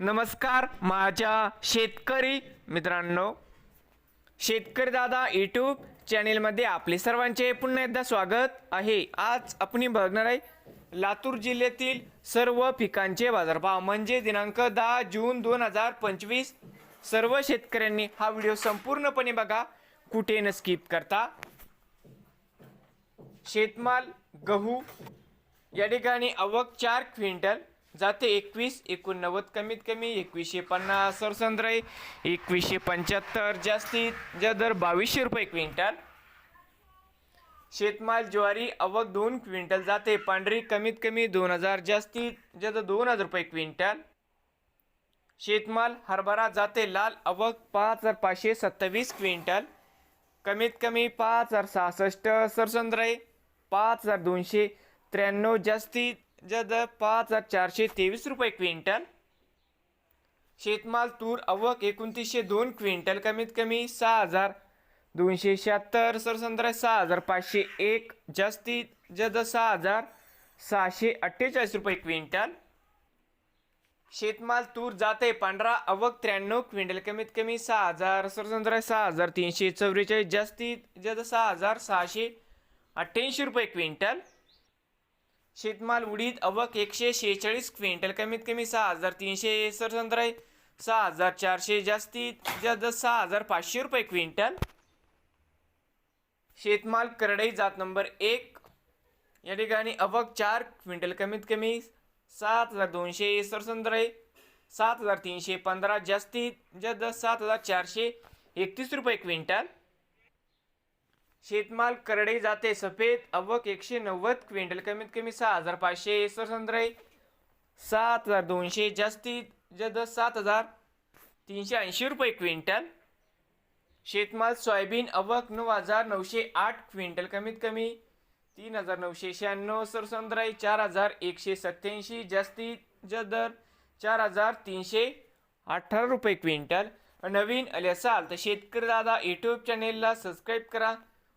नमस्कार माझ्या शेतकरी मित्रांनो. शेतकरी दादा यूट्यूब चॅनेलमध्ये आपले सर्वांचे पुन्हा एकदा स्वागत आहे. आज आपण बघणार आहे लातूर जिल्ह्यातील सर्व पिकांचे बाजारभाव. म्हणजे दिनांक दहा जून दोन हजार पंचवीस. सर्व शेतकऱ्यांनी हा व्हिडिओ संपूर्णपणे बघा. कुठे न स्किप करता. शेतमाल गहू या ठिकाणी आवक चार क्विंटल. जाते. एकवीस एकोणनव्वद कमीत कमी एकवीसशे पन्नास. सरसंद्राई एकवीसशे पंच्याहत्तर. जास्तीत जा दर बावीसशे रुपये क्विंटल. शेतमाल ज्वारी अवघ दोन क्विंटल जाते. पांढरी कमीत कमी दोन हजार जास्तीत जास्त दोन हजार रुपये क्विंटल. शेतमाल हरभरा जाते. लाल अवघ पाच हजार पाचशे सत्तावीस क्विंटल. कमीत कमी पाच हजार सहासष्ट. सरसंद्राई पाच हजार दोनशे त्र्याण्णव. जास्तीत जास्त पाच हजार चारशे तेवीस रुपये क्विंटल शेतमाल तूर अवक एकोणतीसशे दोन क्विंटल कमीत कमी सहा हजार दोनशे शहात्तर सरसंद्र सहा हजार पाचशे एक जास्तीत जास्त सहा हजार सहाशे अठ्ठेचाळीस रुपये क्विंटल. शेतमाल तूर जाते पांढरा अवक त्र्याण्णव क्विंटल कमीत कमी सहा हजार सरसंद्र सहा हजार तीनशे चौवेचाळीस जास्तीत जास्त सहा हजार सहाशे अठ्ठ्याऐंशी रुपये क्विंटल. शेतमाल उडीद अवक एकशे शेहेचाळीस क्विंटल कमीत कमी सहा हजार तीनशे सरसंद्र सहा हजार चारशे जास्तीत जास्त सहा हजार पाचशे रुपये क्विंटल. शेतमाल करडई जात नंबर एक. या ठिकाणी अवक चार क्विंटल कमीत कमी सात हजार दोनशे सरसंद्र सात हजार तीनशे पंधरा जास्तीत जास्त सात हजार चारशे एकतीस रुपये क्विंटल. शेतमाल करडे जाते सफेद अवक एकशे नव्वद क्विंटल कमीत कमी सहा हजार पाचशे सरसंद्र सात हजार दोनशे जास्तीत जद सात हजार तीनशे ऐंशी रुपये क्विंटल. शेतमाल सोयाबीन अवक नऊ हजार नऊशे आठ क्विंटल कमीत कमी तीन हजार नऊशे शहाण्णव सरसंद्राई चार हजार एकशे सत्याऐंशी जास्तीत जास्त दर चार हजार तीनशे अठरा रुपये क्विंटल. नवीन आले असाल तर शेतकरी दादा यूट्यूब चॅनेलला सबस्क्राईब करा.